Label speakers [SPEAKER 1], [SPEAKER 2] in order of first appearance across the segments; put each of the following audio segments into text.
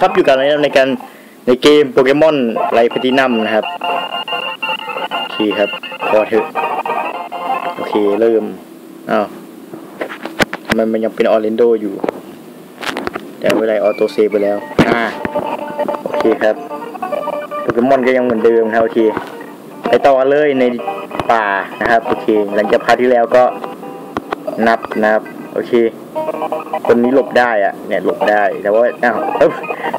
[SPEAKER 1] ดีครับอยู่กันในการในเกมโปเกมอนไลท์แพทินัมนะครับโอเคครับ พอเถอะ โอเค เริ่มอ้าวทำไมมันยังเป็นออร์เรนโดอยู่ แต่เวลาออโต้เซฟไปแล้ว อ่า โอเคครับโปเกมอนก็ยังเหมือนเดิมนะครับโอเค ไปต่อกันเลยในป่านะครับโอเค หลังจากพาร์ทที่แล้วก็นับนะครับ โอเค คนนี้หลบได้อะเนี่ยหลบได้แต่ว่าอ้าวเอ้า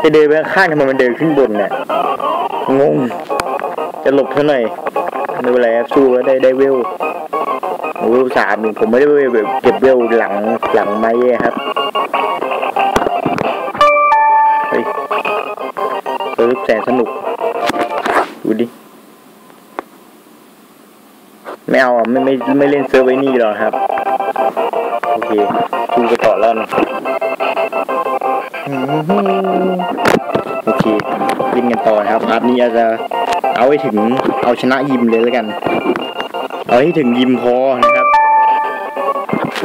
[SPEAKER 1] จะเดินไปข้างทำไมมันเดินขึ้นบนเนี่ยงงจะหลบเท่าไหร่ไม่เป็นไรครับสู้แล้วได้ได้เวลโอ้สามผมไม่ได้เวลแบบเก็บเวลหลังหลังไม้ครับเฮ้ยเซิร์ฟแสนสนุกดูดิไม่เอาไม่ไม่ไม่เล่นเซิร์ฟไอ้นี่หรอกครับ โอเคดูไปต่อแล้วนะ โอเคเล่นกันต่อนะครับอาร์ตนี้อาจจะเอาให้ถึงเอาชนะยิมเลยแล้วกัน เอาให้ถึงยิมพอนะครับ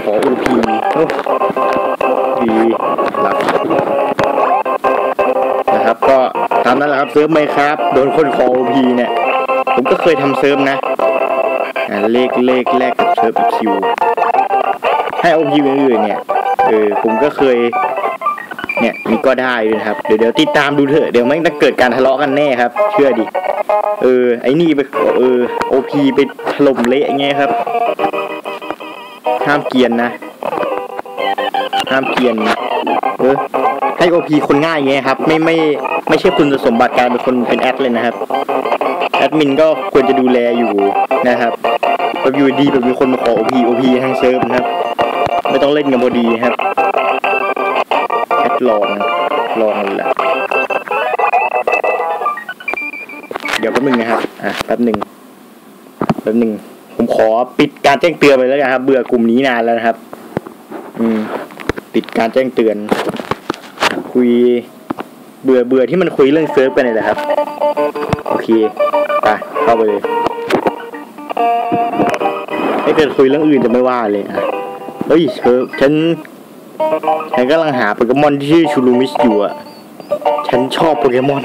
[SPEAKER 1] ขออูพีดีหลักนะครับ ก็ตามนั้นแหละครับเซิร์ฟไหมครับ โดนคนขออูพีเนี่ย ผมก็เคยทำเซิร์ฟนะเลขเลขแรกกับเซิร์ฟอีคิวให้โอพีอื่นๆเนี่ยเออผมก็เคย เนี่ยนี่ก็ได้ด้วยนะครับเดี๋ยวเดี๋ยวติดตามดูเถอะเดี๋ยวไม่ต้องเกิดการทะเลาะกันแน่ครับ เชื่อดิเออไอ้นี่ไปเออโอพีไปถล่มเละอย่างเงี้ยครับ ห้ามเกียนนะ ห้ามเกียนนะเออให้โอพีคนง่ายอย่างเงี้ยครับ ไม่ไม่ไม่ใช่คุณสมบัติการเป็นคนเป็นแอดเลยนะครับแอดมินก็ควรจะดูแลอยู่นะครับแบบอยู่ดีแบบมีคนมาขอโอพีโอพีทางเซิร์ฟนะครับ ไม่ต้องเล่นกันพอดีครับ ลองลองเลยละเดี๋ยวแป๊บนึงนะครับอะแป๊บหนึ่งแป๊บหนึ่งผมขอปิดการแจ้งเตือนไปแล้วกันครับ เบื่อกลุ่มนี้นานแล้วนะครับ อืมปิดการแจ้งเตือน คุย เบื่อเบื่อที่มันคุยเรื่องเซิร์ฟกันเลยแหละครับ โอเคไปเข้าไปเลยถ้าเกิดคุยเรื่องอื่นจะไม่ว่าเลยอะเฮ้ยเธอฉัน ฉันกำลังหาโปเกมอนที่ชื่อชูรูมิสอยู่อะ ฉันชอบโปเกมอน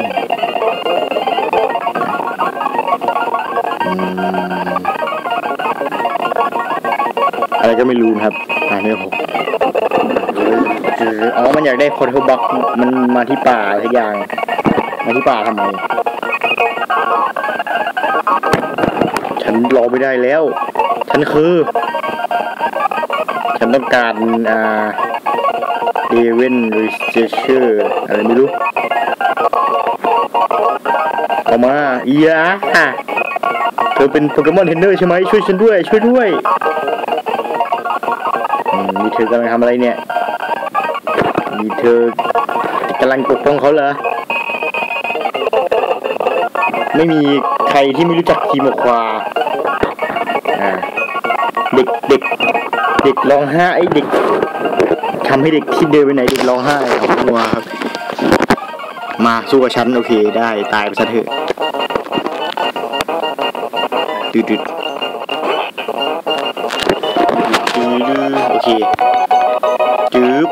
[SPEAKER 1] อะไรก็ไม่รู้ครับอ่านไม่พออ๋อ มันอยากได้โคเทลบ็อกมันมาที่ป่าทุกอย่าง มาที่ป่าทำไม ฉันรอไม่ได้แล้ว ฉันคือ ฉันต้องการ อ่า เดเวนรีสเชอร์อะไรไม่รู้ออกมาอียะเธอเป็นโปเกมอนเทรนเนอร์ใช่ไหมช่วยฉันด้วย ช่วยด้วยอืมนี่เธอกำลังทำอะไรเนี่ยนี่เธอกำลังปกป้องเขาเหรอไม่มีใครที่ไม่รู้จักทีมอควาอ่าเด็กเด็ก เด็กร้องไห้ไอ้เด็กทำให้เด็กที่เดินไปไหนเด็กร้องไห้เอาหัวครับ มาสู้กับฉันโอเคได้ตายไปซะเถอะดืดดืดโอเคจืบ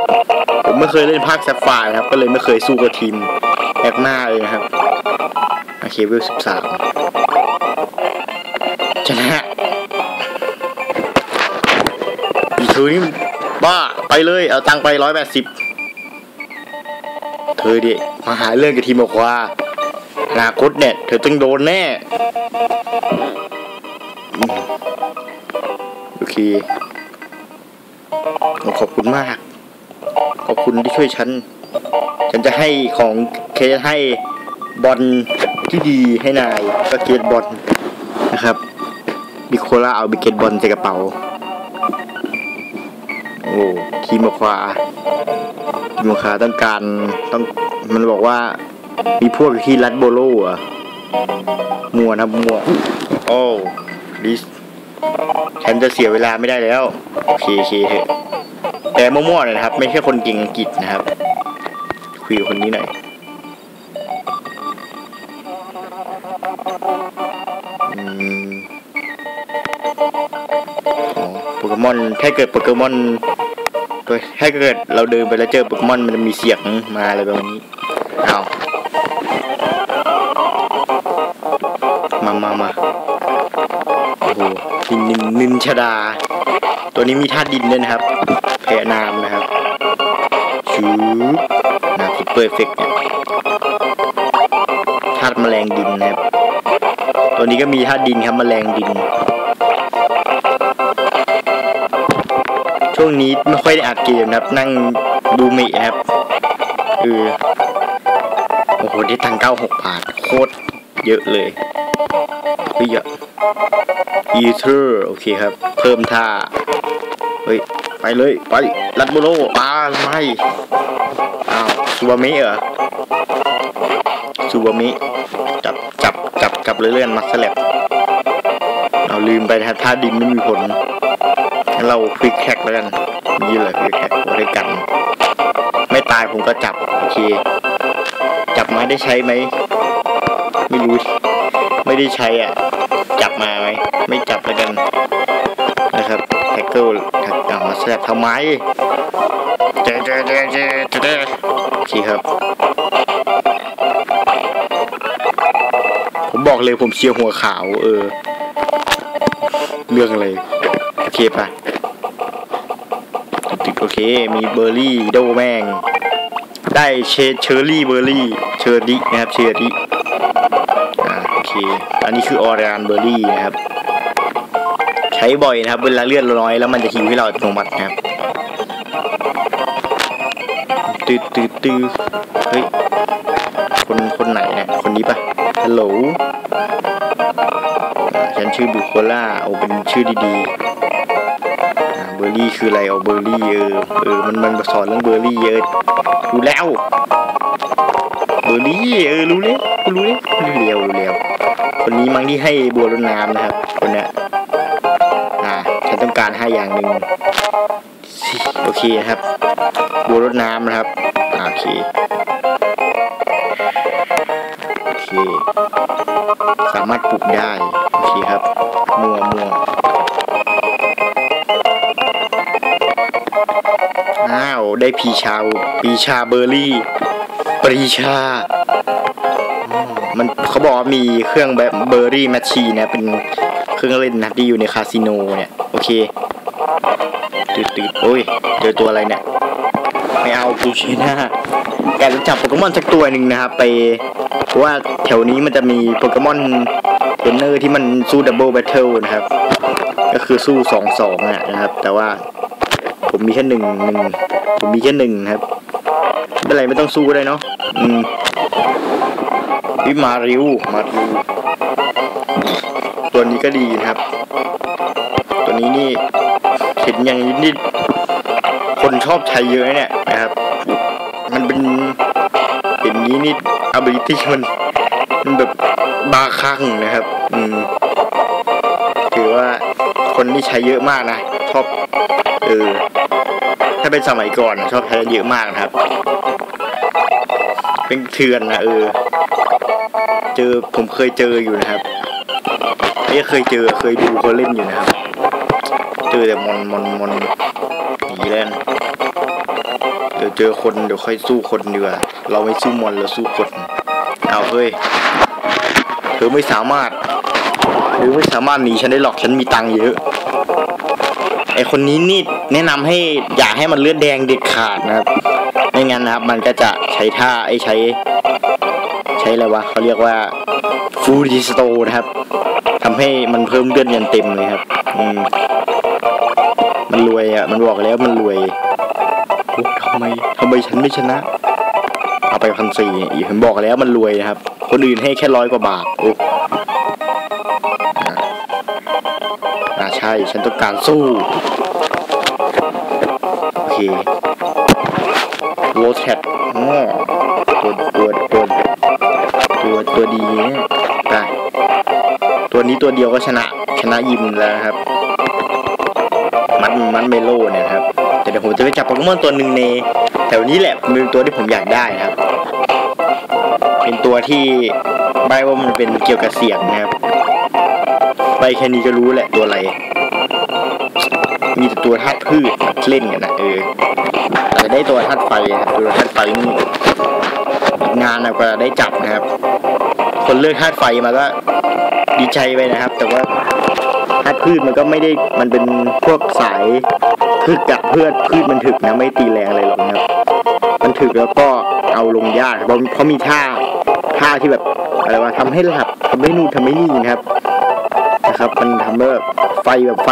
[SPEAKER 1] ผมไม่เคยเล่นภาคแซฟไฟครับ ก็เลยไม่เคยสู้กับทีมแอคหน้าเลยนะครับ โอเคเวลสิบสาม ไปเลยเอาตังไปร้อยแปดสิบเธอดิมาหาเรื่องกับทีมบอกว่าอนาคตเนี่ยเธอต้องโดนแน่ โอเค ขอบคุณมาก ขอบคุณที่ช่วยฉัน ฉันจะให้ของเคสให้บอลที่ดีให้นายก็เกตบอลนะครับบิโคล่าเอาบิเกตบอลใส่กระเป๋า โอ้ทีมขวาทีมขวาต้องการต้องมันบอกว่า มีพวกที่รัดโบโลอะมัวนะมัวโอ้ดิสฉันจะเสียเวลาไม่ได้แล้ว โอเคโอเคเถอะแต่มั่วๆหน่อยนะครับ ไม่ใช่คนเก่งอังกฤษนะครับคุยกับคนนี้หน่อยอื เกมอน ถ้าเกิดโปเกมอนตัวถ้าเกิดเราเดินไปแล้วเจอโปเกมอนมันจะมีเสียงมาอะไรแบบนี้เอามามามาโอ้โหนินนินนินชดา ตัวนี้มีธาตุดินด้วยนะครับ แพนามนะครับชูน้ำซุปเปอร์เอฟเฟกต์เนี่ยธาตุแมลงดินนะครับ ตัวนี้ก็มีธาตุดินครับแมลงดิน ช่วงนี้ไม่ค่อยได้อัดเกมนะครับ นั่งดูเมะนะครับเออโอ้โหได้ตังเก้าหกบาท โคตรเยอะเลยเยเยอะอีเทอร์โอเคครับ เพิ่มท่า เฮ้ย ไปเลย ไปรัดโบโลอ้าไม่อ้าวซูบามิเหรอซูบามิ จับจับจับจับเรื่อยๆมาสลับเราลืมไปนะท่าดินไม่มีผล เราคลิกแคกแล้วกันนี่เลยคลิกแคกอ้ได้กัน ไม่ตายผมก็จับ โอเค จับมาได้ใช้ไหม ไม่รู้ ไม่ได้ใช้อะ จับมาไหม ไม่จับแล้วกัน นะครับแท็กเกิลแท็กเอามาแสบทำไมเจ๊เจ๊เจ๊เจ๊เจ๊โอเคครับ ผมบอกเลยผมเชียร์หัวขาว เออ เรื่องอะไร โอเคปะ มีเบอร์รี่โดแมงได้เชเชอร์รี่เบอร์รี่เชอร์รี่นะครับเชอร์รี่อ่าโอเคอันนี้คือออรานเบอร์รี่นะครับ ใช้บ่อยนะครับเวลาเลือดน้อยแล้วมันจะหิวให้เราอัตโนมัตินะครับตืดตืดตืดเฮ้ยคนคนไหนเนี่ยคนนี้ปะฮัลโหลฉันชื่อบุโคล่าเอเป็นชื่อดีๆ เบอร์รี่คืออะไรเอาเบอร์รี่เออเออมันมันสอนเรื่องเบอร์รี่เยอะรู้แล้ว เบอร์รี่เออรู้แล้วรู้แล้วรู้แล้วรู้แล้วคนนี้มั้งที่ให้บัวรดน้ำนะครับคนเนี้ยอ่าฉันต้องการให้อย่างหนึ่งโอเคครับ บัวรดน้ำนะครับโอเคโอเค สามารถปลูกได้ โอเคครับ มัวมัว อ้าวได้พีชาปีชาเบอร์รี่ ปรีชา มันเขาบอกว่ามีเครื่องแบบเบอร์รี่แมชชีนะเป็นเครื่องเล่นนะที่อยู่ในคาสิโนเนี่ย โอเคตืดตืดโอ้ย เจอตัวอะไรเนี่ย ไม่เอาปูชิน่าอยากจะจับโปเกมอนสักตัวหนึ่งนะครับไปเพราะว่าแถวนี้มันจะมีโปเกมอนเทรนเนอร์ที่มันสู้ดับเบิลแบทเทิลนะครับ ก็คือสู้สองสองอะนะครับ แต่ว่า ผมมีแค่หนึ่งหนึ่งผมมีแค่หนึ่งครับไม่เป็นไรไม่ต้องสู้ก็ได้เนาะอืมวิมาริวมาริวตัวนี้ก็ดีนะครับ ตัวนี้นี่เห็นอย่างนี้นี่คนชอบใช้เยอะเนี่ยนะครับ มันเป็นเห็นนี้นี่ ability มันมันแบบบาคลั่งนะครับ อืมถือว่าคนที่ใช้เยอะมากนะชอบเออาเป็นสมัยก่อนชอบใช้เยอะมากนะครับ เป็นเถื่อนนะเออ เจอผมเคยเจออยู่นะครับไม่เคยเจอเคยดูเขาเล่นอยู่นะครับ เจอแต่มอนมอนมอนหนีเล่นเดี๋ยวเจอคนเดี๋ยวค่อยสู้คนดีกว่าเราไม่สู้มอนเราสู้คน เอาเฮ้ยเธอไม่สามารถเธอไม่สามารถหนีฉันได้หรอกฉันมีตังค์เยอะ อคนนี้นี่แนะนำให้อย่าให้มันเลือดแดงเด็ดขาดนะครับไม่งั้นนะครับ มันก็จะใช้ท่าไอใช้ ใช้อะไรวะเขาเรียกว่าฟูดิสโตนะครับทำให้มันเพิ่มเลือดยันเต็มเลยครับ อืมมันรวยอะ มันบอกแล้วมันรวยโอ้ทำไมทำไมฉันไม่ชนะ เอาไปพันสี่อีกผมบอกแล้วมันรวยนะครับ คนอื่นให้แค่ร้อยกว่าบาทโอ้ อ่าใช่ ฉันต้องการสู้ โอเคโรสแทอ๋อตัวตัวตัวตัวตัวดีเนี่ยไปตัวนี้ตัวเดียวก็ชนะชนะยิมแล้วครับ มันมันเมโลเนี่ยครับแต่เดี๋ยวผมจะไปจับโปเกมอนตัวหนึ่งในแถวนี้แหละเป็นตัวที่ผมอยากได้ครับ เป็นตัวที่ใบว่ามันเป็นเกี่ยวกับเสียงนะครับ ใบแค่นี้ก็รู้แหละตัวอะไร มีแต่ตัวธาตุพืชเล่นกันนะเออแต่ได้ตัวธาตุไฟครับตัวธาตุไฟนี่อีกนานนะกว่าได้จับนะครับ คนเลือกธาตุไฟมาก็ดีใจไปนะครับ แต่ว่าธาตุพืชมันก็ไม่ได้มันเป็นพวกสายพืชกับเพื่อพืชมันถึกนะไม่ตีแรงอะไรหรอกนะครับ มันถึกแล้วก็เอาลงยากเพราะเพราะมีท่าท่าที่แบบอะไรวะทำให้หลับทำให้นู่นทำให้นี่นะครับ นะครับ มันทำให้แบบไฟแบบไฟ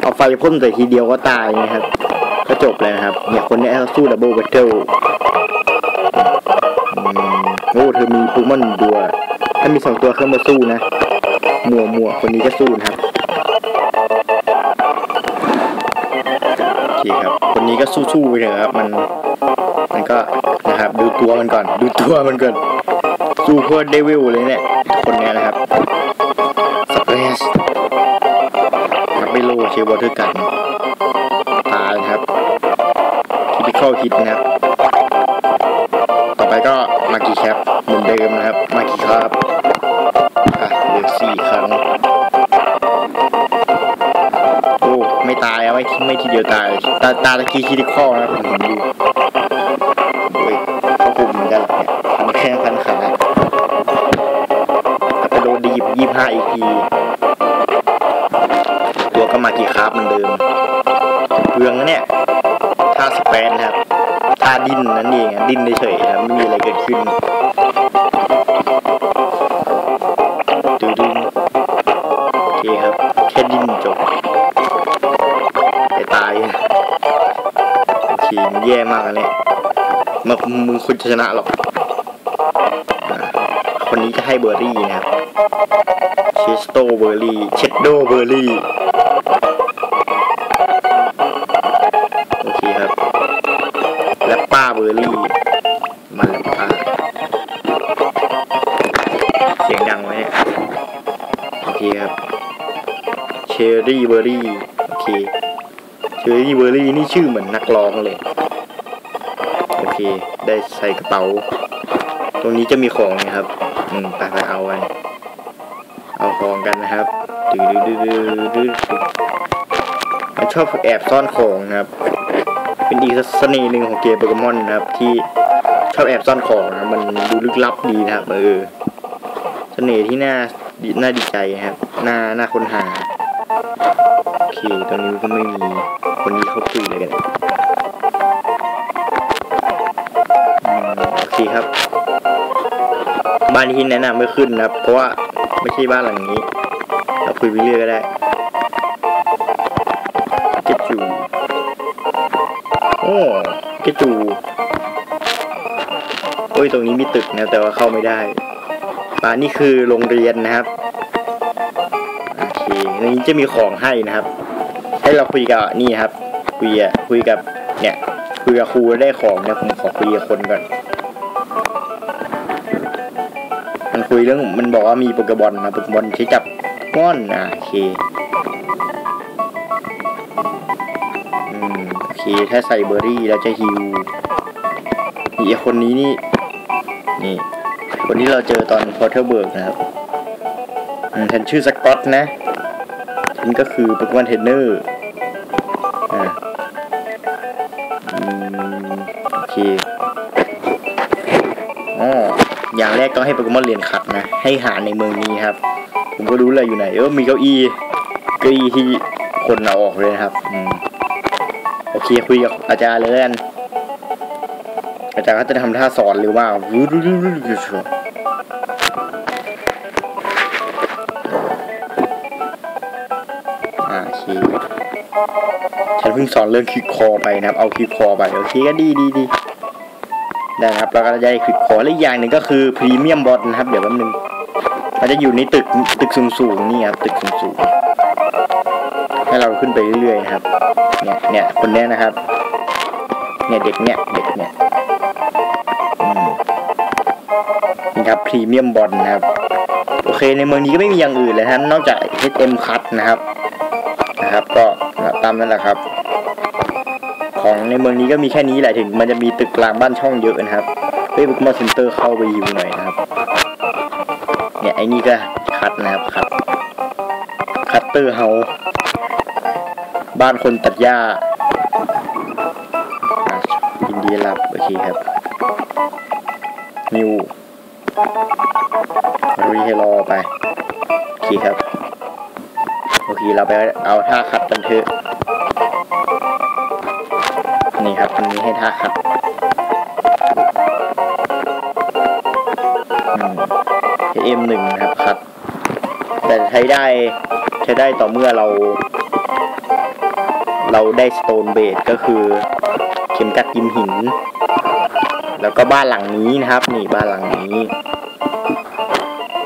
[SPEAKER 1] เอาไฟพ่นใส่ทีเดียวก็ตายนะครับ ก็จบเลยนะครับ เนี่ยคนนี้เขาสู้ดับเบิลเบตเทิลโอ้เธอมีปูมอนตัว ถ้ามีสองตัวเข้ามาสู้นะ มัวมัวคนนี้ก็สู้นะครับโอเคครับ คนนี้ก็สู้ๆไปเถอะครับ มัน มันก็นะครับ ดูตัวมันก่อน ดูตัวมันก่อน สู้เพื่อเดวิลเลยเนี่ย คนนี้นะครับ เชวอเทอร์กันตายนะครับคิดเข้าคิดนะครับ ต่อไปก็มากี่แคปเหมือนเดิมนะครับ มากี่ครับอะเหลือสี่ครั้งโอ้ไม่ตายไม่ไม่ทีเดียวตาย ตาตาตะกี้คิดข้อนะผมเห็นอยู่โอ้ยเขาคุมเหมือนกันเนี่ยพันแข้งพันขาถ้าไปโดนดีบยี่ห้าอีกที มากี่ครับเหมือนเดิมเบืองนะเนี่ยท่าสเปนนะครับท่าดิ้นนั่นเองอะดิ้นเฉยๆนะครับไม่มีอะไรเกิดขึ้นดูดึงโอเคครับ แค่ดิ้นจบไปตายโอเคมันแย่มากอันนี้มามึงคุณชนะหรอกคนนี้จะให้เบอร์รี่นะครับเชสโตเบอร์รี่ เชดโดเบอร์รี่ อรี่มาแลปป้าเสียงดังไหมเนี่ยโอเคครับเชอรี่เบอร์รี่โอเคเชอรี่เบอร์รี่นี่ชื่อเหมือนนักร้องเลย โอเค ได้ใส่กระเป๋า ตรงนี้จะมีของนะครับ อืมไปไปเอากันเอาของกันนะครับดื้อดื้อดื้อดื้อดื้อมันชอบแอบซ่อนของนะครับ เป็นอีกเสน่ห์หนึ่งของเกมโปเกมอนนะครับที่ชอบแอบซ่อนของนะมันดูลึกลับดีนะครับเออเสน่ห์ที่น่าดีน่าดีใจนะครับน่าน่าค้นหาโอเคตรงนี้ก็ไม่มีคนนี้เขาคุยอะไรกันโอเคครับ บ้านที่แนะนำไม่ขึ้นนะครับ เพราะว่าไม่ใช่บ้านหลังนี้ เราคุยไปเรื่อยก็ได้ โอ้เกจูโอ้ยตรงนี้มีตึกนะแต่ว่าเข้าไม่ได้ป่านี่คือโรงเรียนนะครับโอเคในนี้จะมีของให้นะครับ ให้เราคุยกับนี่ครับคุยอะคุยกับเนี่ยคุยกับครูได้ของเนี่ยผมขอคุยกับคนก่อนมันคุยเรื่องมันบอกว่ามีโปเกมอนนะโปเกมอนที่จับม่อนอะโอเค เคถ้าใส่เบอร์รี่แล้วจะฮิวนี่คนนี้นี่ นี่คนที่เราเจอตอนพอเทอร์เบิร์กนะครับฉันชื่อสกอตนะฉันก็คือโปเกมอนเทรนเนอร์อ่าโอเคอ๋ออย่างแรกต้องให้โปเกมอนเรียนขัดนะ ให้หาในเมืองนี้ครับ ผมก็รู้เลยอยู่ไหน เออมีเก้าอี้เก้าอี้ที่คนเอาออกเลยนะครับ อืม โอเคคุยกับอาจารย์เลยกันอาจารย์เขาจะทำท่าสอนหรือว่าอ่าโอเคฉันเพิ่งสอนเรื่องคลิกคอไปนะครับ เอาคลิกคอไปโอเคก็ดีดีดีได้ครับแล้วก็จะได้คลิกคอและอีกอย่างหนึ่งก็คือพรีเมียมบอทนะครับ เดี๋ยวแป๊บนึงมันจะอยู่ในตึกตึกสูงๆนี่ครับตึกสูงๆให้เราขึ้นไปเรื่อยๆครับเนี่ยเนี่ยคนเนี้ยนะครับ เนี่ยเด็กเนี่ยเด็กเนี่ยอืมนี่ครับพรีเมียมบอลนะครับ โอเคในเมืองนี้ก็ไม่มีอย่างอื่นเลยครับนอกจาก HM คัตนะครับนะครับ ก็ตามนั้นแหละครับ ของในเมืองนี้ก็มีแค่นี้แหละถึง มันจะมีตึกกลางบ้านช่องเยอะนะครับเฮ้ยบุกมาเซ็นเตอร์เข้าไปอยู่หน่อยนะครับ เนี่ยไอ้นี่ก็คัดนะครับคัดคัตเตอร์เฮา บ้านคนตัดหญ้าอินดีรับโอเคครับฮิวรีให้รอไป โอเคครับ โอเค เราไปเอาท่าคัดกันเถอะนี่ครับอันนี้ให้ท่าคัดเอ็มหนึ่งครับคัด แต่ใช้ได้ใช้ได้ต่อเมื่อเรา เราได้สโตนเบดก็คือ เข็มกัดยิมหิน แล้วก็บ้านหลังนี้นะครับ นี่บ้านหลังนี้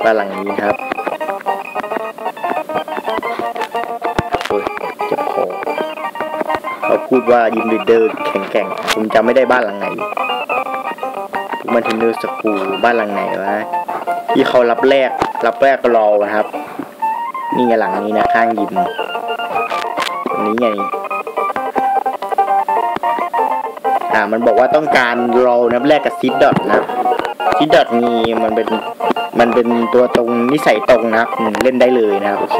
[SPEAKER 1] บ้านหลังนี้นะครับโอ้ยเจ็บคอเขาพูดว่ายิมลีดเดอร์แข็งแกร่งผมจำไม่ได้บ้านหลังไหนมันเทนเนอร์สกูบ้านหลังไหนวะที่เขารับแรกรับแรกรอนะครับ นี่ไงหลังนี้นะข้างยิมตรงนี้ไง อ่ามันบอกว่าต้องการเรอนับแรกกับซิดดอทนะซิดดอทมีมันเป็นมันเป็นตัวตรงนิสัยตรงนะครับเล่นได้เลยนะครับโอเค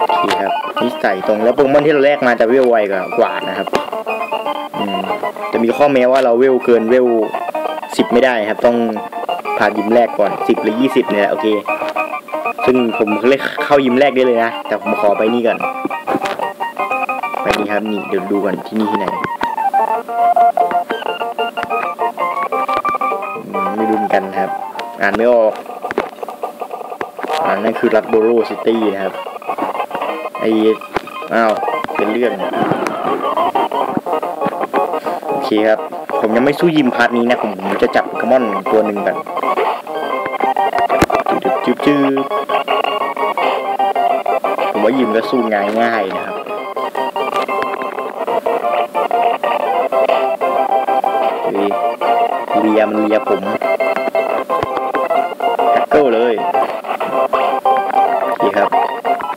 [SPEAKER 1] โอเคครับนิสัยตรงแล้วโปเกมอนที่เราแลกมาจะเวลไวกว่ากว่านะครับอืมจะมีข้อแม้ว่าเราเวลเกินเวลสิบไม่ได้ครับ ต้องผ่านยิมแรกก่อนสิบหรือยี่สิบเนี่ยโอเค ซึ่งผมเล่นเข้ายิมแรกได้เลยนะ แต่ผมขอไปนี่ก่อน นี่ครับนี่เดี๋ยวดูก่อนที่นี่ที่ไหนไม่รู้เหมือนกันครับ อ่านไม่ออกอ่านนั่นคือรัตโบโรซิตี้นะครับไออ้าวเป็นเรื่องโอเคครับ ผมยังไม่สู้ยิมพาร์ทนี้นะผมผมจะจับโปเกมอนตัวหนึ่งกันจืดจืดจืดผมว่ายิมก็สู้ง่ายง่ายๆนะครับ ลียมันเลียผมแท็กเกิลเลยนี่ครับ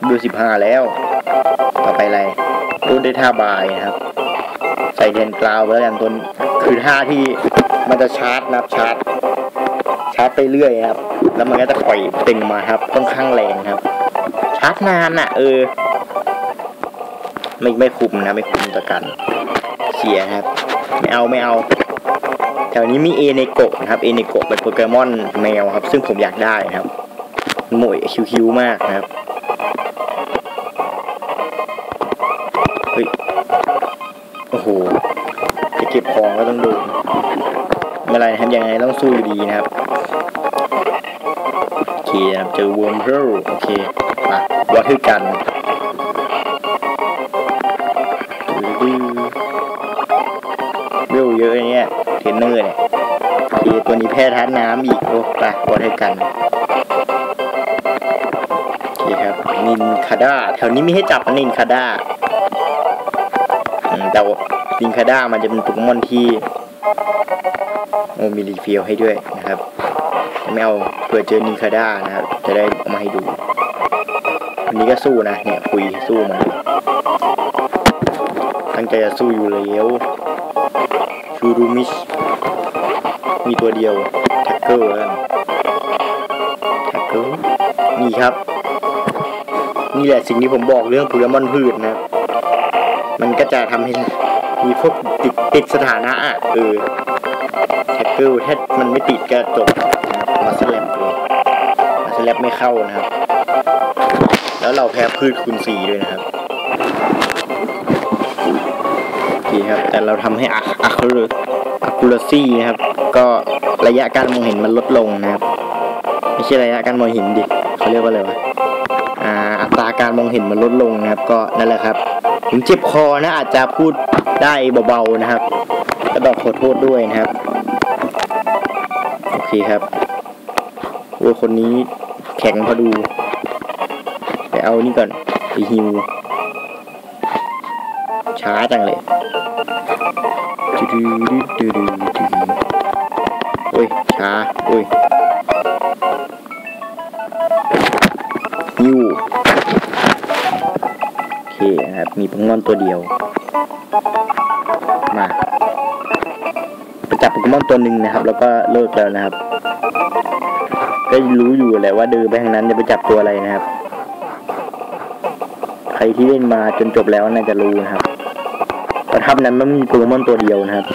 [SPEAKER 1] ดูสิบห้าแล้ว ต่อไปอะไรรูดได้ท่าบายนะครับ ใส่เทนกราวไปแล้วกันตัวคือท่าที่มันจะชาร์จนับชาร์จชาร์จไปเรื่อยครับ แล้วมันก็จะปล่อยเต็งมาครับค่อนข้างแรงครับ ชาร์จนานน่ะ เออ ไม่ไม่คุมนะ ไม่คุมต่อกัน เสียครับ ไม่เอาไม่เอา แถวนี้มีเอเนโกะนะครับเอเนโกะเป็นโปเกมอนแมวครับ ซึ่งผมอยากได้นะครับหมวยคิวๆมากนะครับเฮ้ยโอ้โหจะเก็บของก็ต้องดูไม่ไรนะครับยังไงต้องสู้อยู่ดีนะครับโอเคนะครับเจอวอร์มเพิลโอเคมาวอเทอร์กัน ตัวนี้แพ้ทัดน้ำอีกโอ้ไปวอเทอร์กันโอเคครับนินคาด้าแถวนี้มีให้จับนะนินคาด้าแต่ว่าลิงคาด้ามันจะเป็นโปเกมอนที่โอ้มีรีฟิลให้ด้วยนะครับไม่เอาเผื่อเจอนินคาด้านะครับ จะได้เอามาให้ดูวันนี้ก็สู้นะเนี่ยคุยสู้มันตั้งใจจะสู้อยู่แล้วชูรูมิช มีตัวเดียวแท็กเกอร์แล้วกันแท็กเกอร์นี่ครับ นี่แหละสิ่งที่ผมบอกเรื่องโปเกมอนพืชนะ มันก็จะทำให้มีพวกติดติดสถานะอะเออแท็กเกิลถ้ามันไม่ติดก็จบนะครับมาสแลมเลยมาสแลมไม่เข้านะครับ แล้วเราแพ้พืชคูณสี่ด้วยนะครับโอเคครับแต่เราทำให้อะอะคูลอะคูลซี่นะครับ ก็ระยะการมองเห็นมันลดลงนะครับ ไม่ใช่ระยะการมองเห็นดิเขาเรียกว่าอะไรวะอ่าอัตราการมองเห็นมันลดลงนะครับ ก็นั่นแหละครับผมเจ็บคอนะอาจจะพูดได้เบาๆนะครับก็ต้องขอโทษด้วยนะครับโอเคครับโอ้คนนี้แข็งพอดูไปเอานี่ก่อนไปฮิวช้าจังเลยดูดูดูดูดู อ้ยช้าโอ้ยฮิวโอเคนะครับ มีโปเกมอนตัวเดียว มาไปจับโปเกมอนตัวหนึ่งนะครับ แล้วก็เลิกแล้วนะครับ ก็รู้อยู่แหละว่าเดินไปทางนั้นจะไปจับตัวอะไรนะครับ ใครที่เล่นมาจนจบแล้วน่าจะรู้นะครับประทับนั้นมันมีโปเกมอนตัวเดียวนะครับ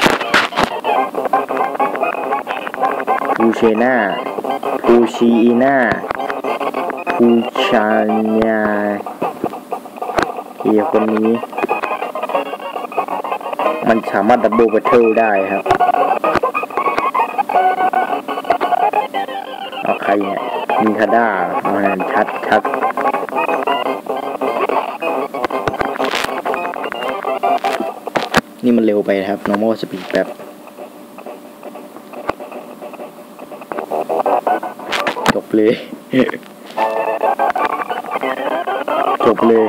[SPEAKER 1] พูเชนาพูชีอีนาพูชาญาเฮียคนนี้ มันสามารถดับเบิลบัตเทิลได้ครับเอาใครเนี่ยมินทาด้าเอานั่นชัดชัดนี่มันเร็วไปครับ normal speed แบบ จบ เลยจบเลย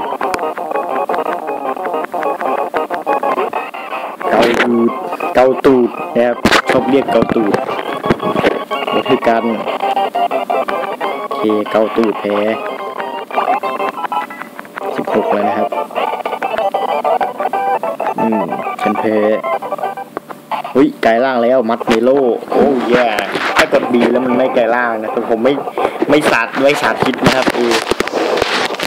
[SPEAKER 1] เกาตูดเกาตูดนะครับชอบเรียกเกาตูดนี่คือการโอเคเกาตูดแพ้สิบหกแล้วนะครับ อืมฉันแพ้อุ้ยไกลล่างแล้วมัดเมโลโอ้ยแย่ ถ้ากดบีแล้วมันไม่ไกลล่างนะแต่ผมไม่ไม่สาดไม่สาธิตนะครับเออ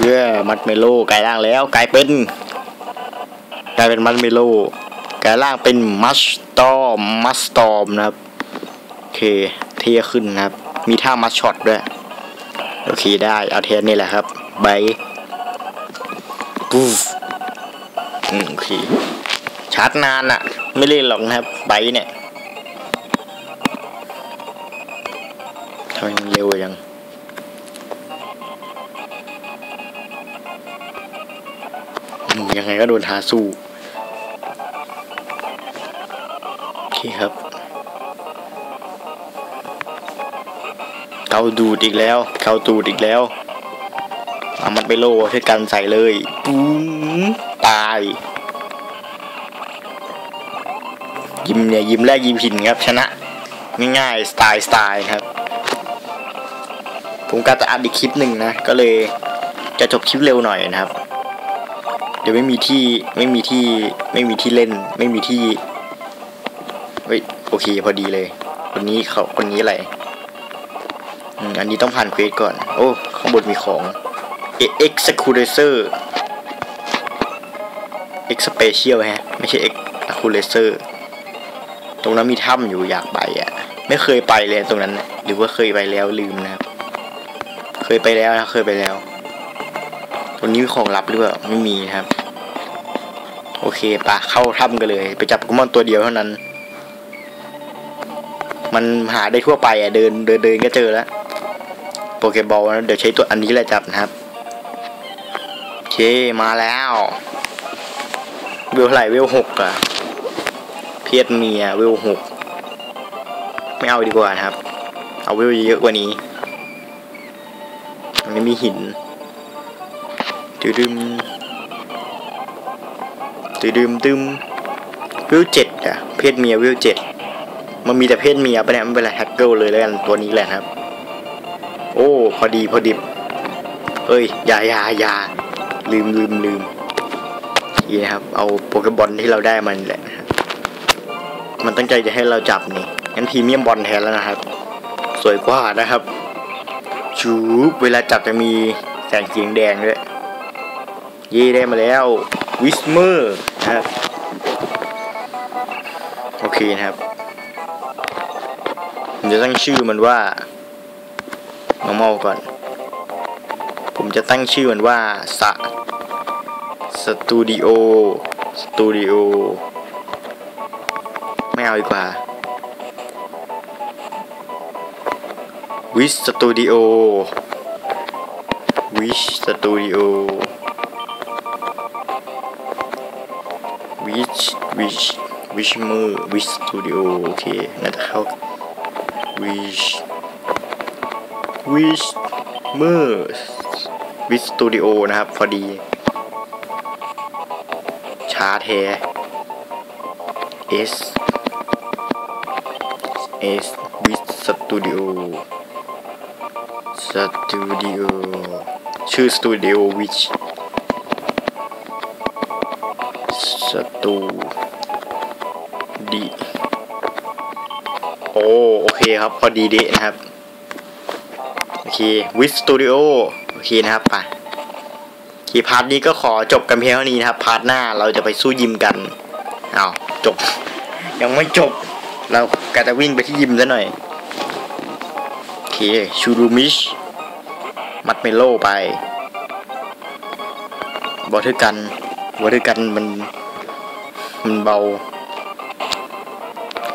[SPEAKER 1] เย่มัดเมโลไกลล่างแล้วกลายเป็นกลายเป็นมัดเมโลกลายล่างเป็นมัสตอมมัสตอมนะครับโอเคเท่ขึ้นนะครับ มีท่ามัสช็อตด้วยโอเคได้เอาเทนนี่แหละครับไบปูฟอืมโอเคชาร์จนานอะไม่เล่นหรอกนะครับไบเนี่ย มมันเร็วจังยังไงก็โดนทาสู้ โอเคครับเกาดูดอีกแล้วเกาตูดอีกแล้วเอามันไปโล่คือกันใส่เลยปุ้มตาย ยิ้มเนี่ย ยิ้มแรกยิ้มหินครับ ชนะ ง่ายๆ สไตล์สไตล์ครับ ผมก็จะอัดอีกคลิปหนึ่งนะ ก็เลยจะจบคลิปเร็วหน่อยนะครับ เดี๋ยวไม่มีที่ไม่มีที่ไม่มีที่เล่น ไม่มีที่เฮ้ยโอเคพอดีเลย คนนี้เขาคนนี้อะไรอันนี้ต้องผ่านเควสก่อน โอ้ ข้างบนมีของ e x e c u r a t o r X Special ฮะ ไม่ใช่ X a c u r a t o r ตรงนั้นมีถ้ำอยู่อยากไปอะ ไม่เคยไปเลยตรงนั้น หรือว่าเคยไปแล้วลืมนะครับ เคยไปแล้วนะเคยไปแล้วตรงนี้มีของลับหรือเปล่าไม่มีครับ โอเคปะเข้าถ้ำกันเลย ไปจับโปเกมอนตัวเดียวเท่านั้น มันหาได้ทั่วไปอะเดินเดินเดินก็เจอแล้วโปเกบอลนะเดี๋ยวใช้ตัวอันนี้แหละจับนะครับโอเคมาแล้วเวลไหร่เวลหกอะเพียรเมียเวลหกไม่เอาดีกว่านะครับ เอาเวลเยอะกว่านี้ ไม่มีหินตึดึมตึดึมตึมเวเจ็ดอะเพศเมียเวเจ็ดมันมีแต่เพศเมียไปเนี่ยไม่เป็นไรแฮกเกิลเลยแล้วกันตัวนี้แหละครับ โอ้พอดีพอดิบเอ้ยยายายาลืมลืมลืมนี่นะครับ เอาโปเกบอลที่เราได้มันแหละครับมันตั้งใจจะให้เราจับนี่งั้นพรีเมียมบอลแทนแล้วนะครับ สวยกว่านะครับ ชูบเวลาจับจะมีแสงสีแดงด้วยเย่ได้มาแล้ววิสเมอร์นะครับโอเคนะครับผมจะตั้งชื่อมันว่า normal ก่อน ผมจะตั้งชื่อมันว่าสะสตูดิโอสตูดิโอไม่เอาดีกว่า วิสสตูดิโอวิชสตูดิโอวิชวิชวิชมือวิชสตูดิโอโอเคน่าจะเข้าวิชวิชเมอร์วิสตูดิโอนะครับ พอดี ชาร์ทแฮ S S วิสตูดิโอ สตูดิโอชื่อสตูดิโอวิชสตูดิโอโอเคครับ พอดีเดะนะครับ โอเควิชสตูดิโอโอเคนะครับไปทีพาร์ทนี้ก็ขอจบกันเพียงเท่านี้นะครับ พาร์ทหน้าเราจะไปสู้ยิมกันเอาจบ ยังไม่จบ เรากะจะวิ่งไปที่ยิมซะหน่อย ชูรูมิช มัดเมโลไปบอทอร์กันบอทอร์กันมัน มันเบา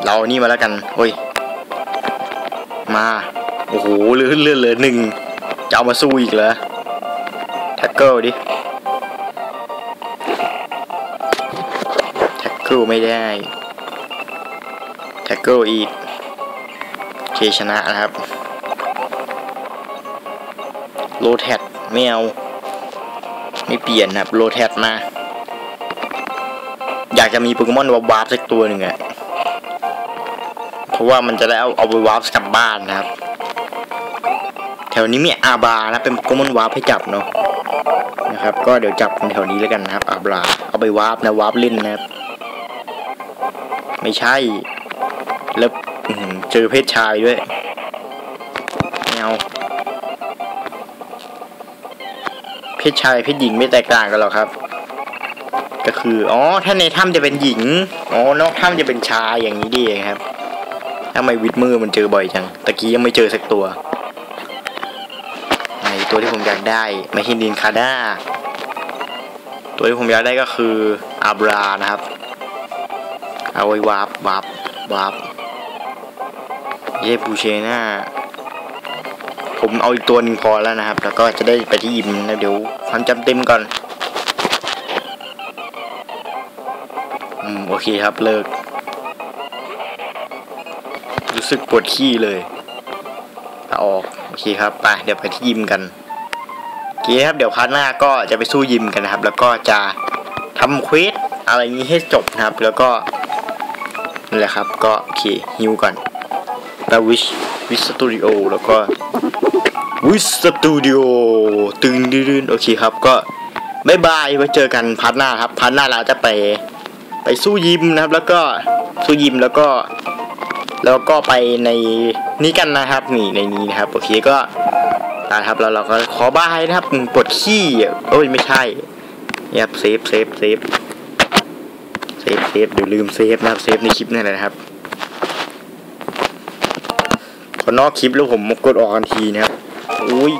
[SPEAKER 1] เรานี่มาแล้วกัน โอ้ย มา โอ้โหเลือดเลือดเลือหนึ่งจะเอามาสู้อีกเหรอ แท็กเกิลดิ แท็กเกิลไม่ได้ แท็กเกิลอีก เคชนะนะครับ โลแท็ไม่เอา ไม่เปลี่ยนนะครับ โลแท็มา อยากจะมีโปเกมอนวาร์ปสักตัวหนึ่งอะเพราะว่ามันจะได้เอาเอาไปวาร์ปกลับบ้านนะครับ แถวนี้มีอาบานะเป็นโปเกมอนวาร์ปให้จับเนาะนะครับ ก็เดี๋ยวจับแถวนี้แล้วกันนะครับ อาบาเอาไปวาร์ปนะวาร์ปเล่นนะครับ ไม่ใช่แล้วเจอเพศชายด้วย ศชายเพศหญิงไม่แตกต่างกันหรอกครับ ก็คืออ๋อถ้าในถ้ำจะเป็นหญิงอ๋อนอกถ้ำจะเป็นชายอย่างนี้ดีครับทำไมวิดมือมันเจอบ่อยจังตะกี้ยังไม่เจอสักตัวไอตัวที่ผมอยากได้ม่ใช่ดินคาด้าตัวที่ผมอยากได้ก็คืออาบรานะครับ เอาไว้วาร์ปวาร์ปวาร์ปเยบูเชน่า ผมเอาอีกตัวหนึ่งพอแล้วนะครับ แล้วก็จะได้ไปที่ยิมนะเดี๋ยวความจำเต็มก่อน อืม โอเคครับเลิก รู้สึกปวดขี้เลยตาออก โอเคครับ ไป เดี๋ยวไปที่ยิมกันโอเคครับ เดี๋ยวพาร์ทหน้าก็จะไปสู้ยิมกันนะครับ แล้วก็จะทำเควสอะไรนี้ให้จบนะครับ แล้วก็นั่นแหละครับ ก็โอเคฮิวก่อนแล้ววิชวิชสตูดิโอแล้วก็ วิชสตูดิโอตึงดืนโอเคครับก็บายบายไว้เจอกันพาร์ทหน้าครับพาร์ทหน้าเราจะไปไปสู้ยิมนะครับ แล้วก็สู้ยิมแล้วก็ แล้วก็ไปในนี้กันนะครับ นี่ในนี้นะครับโอเคก็นะครับแล้วเราก็ขอบายนะครับปวดขี้โอ้ยไม่ใช่เนี่ยครับเซฟเซฟเซฟเซฟเซฟเดี๋ยวลืมเซฟนะครับเซฟในคลิปนี่แหละนะครับพอนอกคลิปแล้วผมกดออกทันทีนะครับ อุ้ย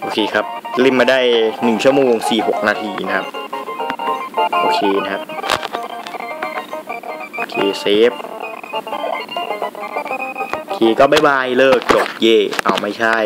[SPEAKER 1] โอเคครับลิมมาได้หนึ่งชั่วโมงสี่หกนาทีนะครับ โอเคนะครับ โอเค เซฟ โอเค ก็บายบาย เลิกจบเย่เอาไม่ใช่